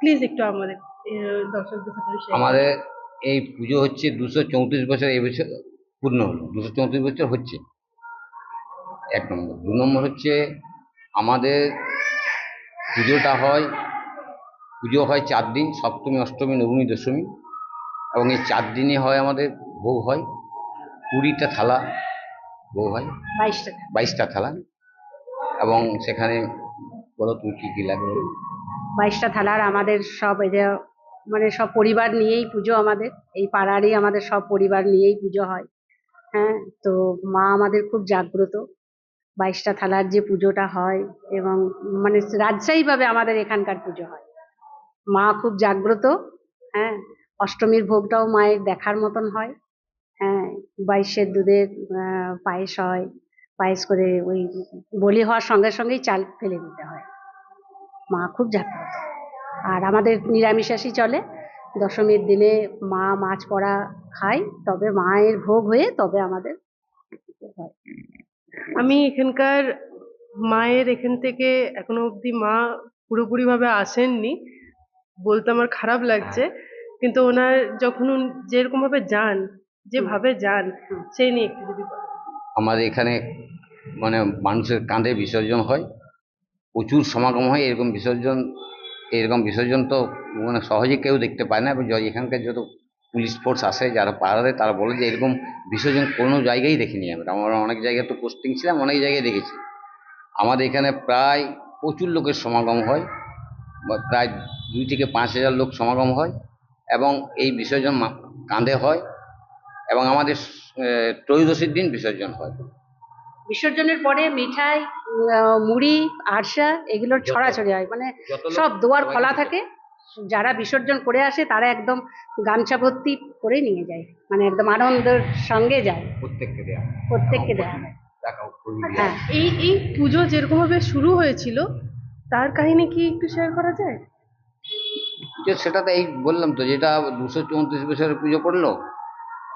Please একটু আমাদের দর্শকদের সাথে আমাদের এই পুজো হচ্ছে দুশো চৌত্রিশ বছর এই বছর পূর্ণ হলো দুশো চৌত্রিশ বছর হচ্ছে। এক নম্বর। দু নম্বর হচ্ছে আমাদের পুজোটা হয় পুজো হয় চার দিন সপ্তমী অষ্টমী নবমী দশমী। এবং এই চার দিনে হয় আমাদের ভোগ হয় কুড়িটা থালা ভোগ হয়। বাইশটা। বাইশটা থালা। এবং সেখানে বলো তুমি কী কী লাগবে? বাইশটা থালার আমাদের সব এই যে মানে সব পরিবার নিয়েই পুজো আমাদের। এই পাড়ারই আমাদের সব পরিবার নিয়েই পুজো হয়। হ্যাঁ তো মা আমাদের খুব জাগ্রত বাইশটা থালার যে পুজোটা হয় এবং মানে রাজশাহীভাবে আমাদের এখানকার পুজো হয়। মা খুব জাগ্রত হ্যাঁ অষ্টমীর ভোগটাও মায়ের দেখার মতন হয়। হ্যাঁ বাইশের দুধের পায়েস হয়। পায়েস করে ওই বলি হওয়ার সঙ্গে সঙ্গেই চাল ফেলে দিতে হয়। মা খুব জাগ্রত। আর আমাদের নিরামিষাসই চলে। দশমীর দিনে মা মাছ পড়া খায় তবে মায়ের ভোগ হয়ে তবে আমাদের হয়। আমি এখানকার মায়ের এখান থেকে এখনও অবধি মা পুরোপুরিভাবে আসেননি। বলতে আমার খারাপ লাগছে। কিন্তু ওনার যখন উনি যেরকম ভাবে যান যেভাবে যান সেই নিয়ে একটু যদি। আমাদের এখানে মানে মানুষের কাঁধে বিসর্জন হয়। প্রচুর সমাগম হয়, এরকম বিসর্জন এরকম বিসর্জন তো মানে সহজে কেউ দেখতে পায় না। এবং এখানকার যত পুলিশ ফোর্স আসে, যারা পাহাড়ে দেয় তারা বলে যে এরকম বিসর্জন কোনো জায়গায় দেখিনি আমরা। আমরা অনেক জায়গায় তো পোস্টিং ছিলাম, অনেক জায়গায় দেখেছি। আমাদের এখানে প্রায় প্রচুর লোকের সমাগম হয় প্রায় দুই থেকে পাঁচ হাজার লোক সমাগম হয় এবং এই বিসর্জন কাঁধে হয় এবং আমাদের ত্রয়োদশীর দিন বিসর্জন হয়। বিসর্জনের পরে মিঠাই আহ, মুড়ি আরসা এগুলোর ছড়াছড়ি হয়। মানে সব দোয়ার খোলা থাকে। যারা বিসর্জন করে আসে তারা একদম গামছা ভর্তি করে নিয়ে যায়। মানে একদম আনন্দের সঙ্গে যায়। প্রত্যেককে দেওয়া হয়। প্রত্যেককে দেওয়া হয় টাকাও হ্যাঁ। এই এই পুজো যেরকম ভাবে শুরু হয়েছিল তার কাহিনী কি একটু শেয়ার করা যায়? সেটা তো এই বললাম তো যেটা দুশো চৌত্রিশ বছরের পুজো পড়ল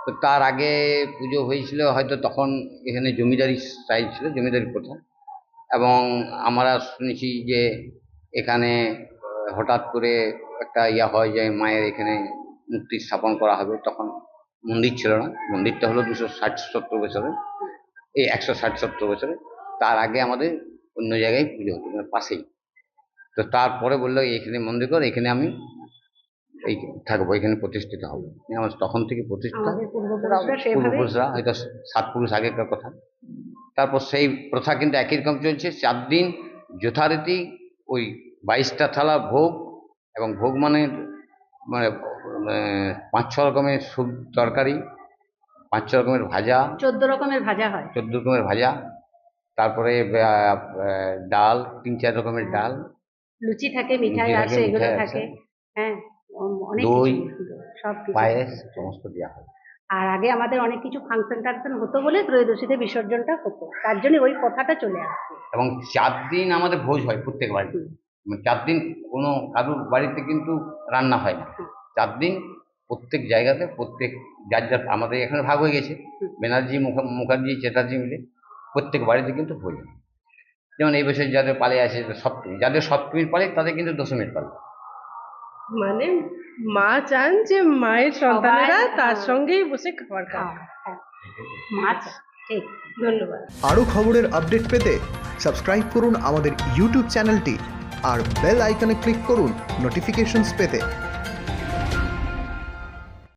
তো তার আগে পুজো হয়েছিল, হয়তো তখন এখানে জমিদারি স্টাইল ছিল, জমিদারি প্রথা। এবং আমরা শুনেছি যে এখানে হঠাৎ করে একটা ইয়া হয় যে মায়ের এখানে মূর্তি স্থাপন করা হবে, তখন মন্দির ছিল না। মন্দিরটা হলো দুশো ষাট সত্তর বছরে এই একশো ষাট সত্তর বছরে তার আগে আমাদের অন্য জায়গায় পুজো হতো মানে পাশেই। তো তারপরে বলল, এখানে মন্দির কর, এখানে আমি এই থাকব এখানে প্রতিষ্ঠিত হব। আমার তখন থেকে প্রতিষ্ঠা পূর্বপুরুষরা হয়তো সাত পুরুষ আগেকার কথা। তারপর সেই প্রথা কিন্তু একই রকম চলছে। চার দিন যথারীতি ওই বাইশটা থালা ভোগ এবং ভোগ মানে মানে পাঁচ ছ রকমের সব তরকারি পাঁচ ছ রকমের ভাজা। চোদ্দ রকমের ভাজা হয়। চোদ্দ রকমের ভাজা। তারপরে ডাল তিন চার রকমের ডাল। লুচি থাকে মিঠাই আছে এগুলো থাকে। হ্যাঁ। দই, কিছু সব কিছু পায়েস সমস্ত দেওয়া হয়। আর আগে আমাদের অনেক কিছু ফাংশন টাংশন হতো বলে ত্রয়োদশীতে বিসর্জনটা হতো। তার জন্য ওই কথাটা চলে আসছে। এবং চার দিন আমাদের ভোজ হয় প্রত্যেক বাড়িতে। মানে চার দিন কোনো কারুর বাড়িতে কিন্তু রান্না হয় না। চার দিন প্রত্যেক জায়গাতে প্রত্যেক যার যার আমাদের এখানে ভাগ হয়ে গেছে। ব্যানার্জি মুখ- মুখার্জি চ্যাটার্জি মিলে প্রত্যেক বাড়িতে কিন্তু ভোজ হয়। যেমন এই বছর যাদের পালে আছে সপ্তমী যাদের সপ্তমীর পালে তাদের কিন্তু দশমীর পালে। মানে মা চান যে মায়ের সন্তানেরা তার হ্যাঁ। সঙ্গেই বসে খাবার হ্যাঁ, খায় হ্যাঁ। মাছ ঠিক ধন্যবাদ আরও খবরের আপডেট পেতে সাবস্ক্রাইব করুন আমাদের ইউটিউব চ্যানেলটি আর বেল আইকনে ক্লিক করুন নোটিফিকেশনস পেতে